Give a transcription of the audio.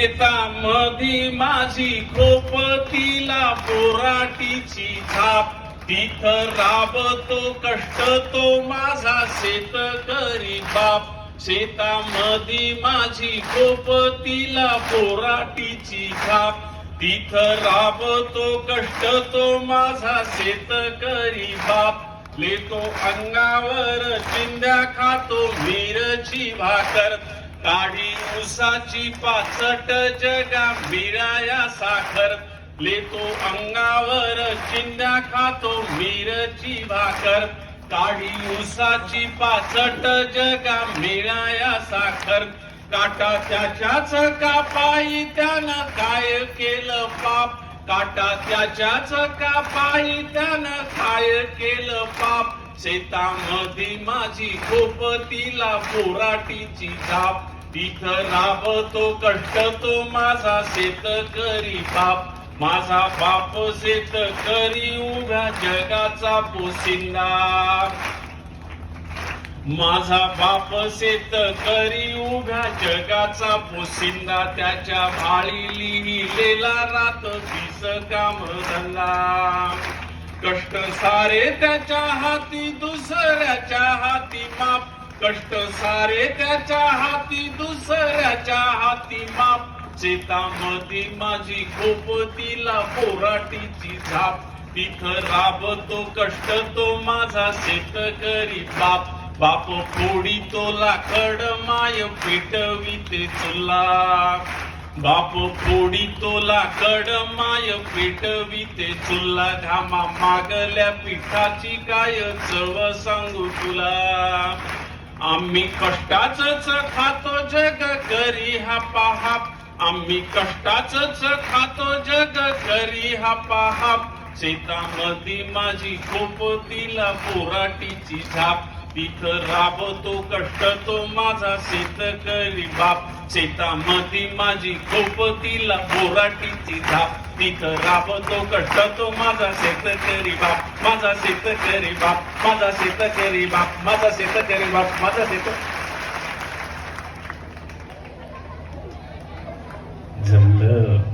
शेतामधी माझी खोपतीला पोराटीची थाप तिथ राबतो कष्ट तो माझा शेत करी बाप. शेतामधी माझी खोपतीला पोराटीची थाप तिथ राबतो कष्ट तो माझा शेत करी बाप. लेतो अंगावर चिंद्या खातो मीरची भाकर. काढी उसाची पाचट जगा मिराया साखर. लेतो अंगावर चिंध्या खातो मीरची भाकर. काढी उसाची पाचट जगा मिराया साखर. काटा त्याच्याच कापाई त्यानं काय केलं पाप? काटा त्याच्याच कापाई त्यानं काय केलं पाप? शेतामध्ये माझी खोपतीला पोराटीची झाप. तिथं राबतो कष्ट माझा शेतकरी बाप. माझा बाप शेतकरी उभ्या जगाचा पोसिंदा माझा बाप शेतकरी उभ्या जगाचा पोसिंदा त्याच्या भाळी लिहिलेला रात दिस काम धंदा कष्ट सारे त्याच्या हाती दुसऱ्याच्या हाती माप. कष्ट सारे त्याच्या हाती दुसऱ्याच्या हाती माप. शेतामध्ये माझी खोपतीला पोराटीची झाप. तिथं राबतो कष्ट तो माझा शेतकरी बाप. बाप फोडी तो लाकड माय पेटविते चुला. बाप फोडी तोला कड माय पेटविते चुल्ला घामा मागल्या पिठाची काय चव सांगू तुला. आम्ही कष्टाच खातो जग करी हा पहा. आम्ही कष्टाच खातो जग करी हा पहा. शेतामध्ये माझी खोपतीला पोराटीची झाप. तिथं राबतो कष्ट तो माझा शेतकरी बाप. शेतामध्ये माझी खोपतीला बोराटीची धाप. तिथं राबतो कष्ट तो माझा शेतकरी बाप. माझा शेतकरी बाप माझा शेतकरी बाप माझा शेतकरी बाप माझा शेत जमलं.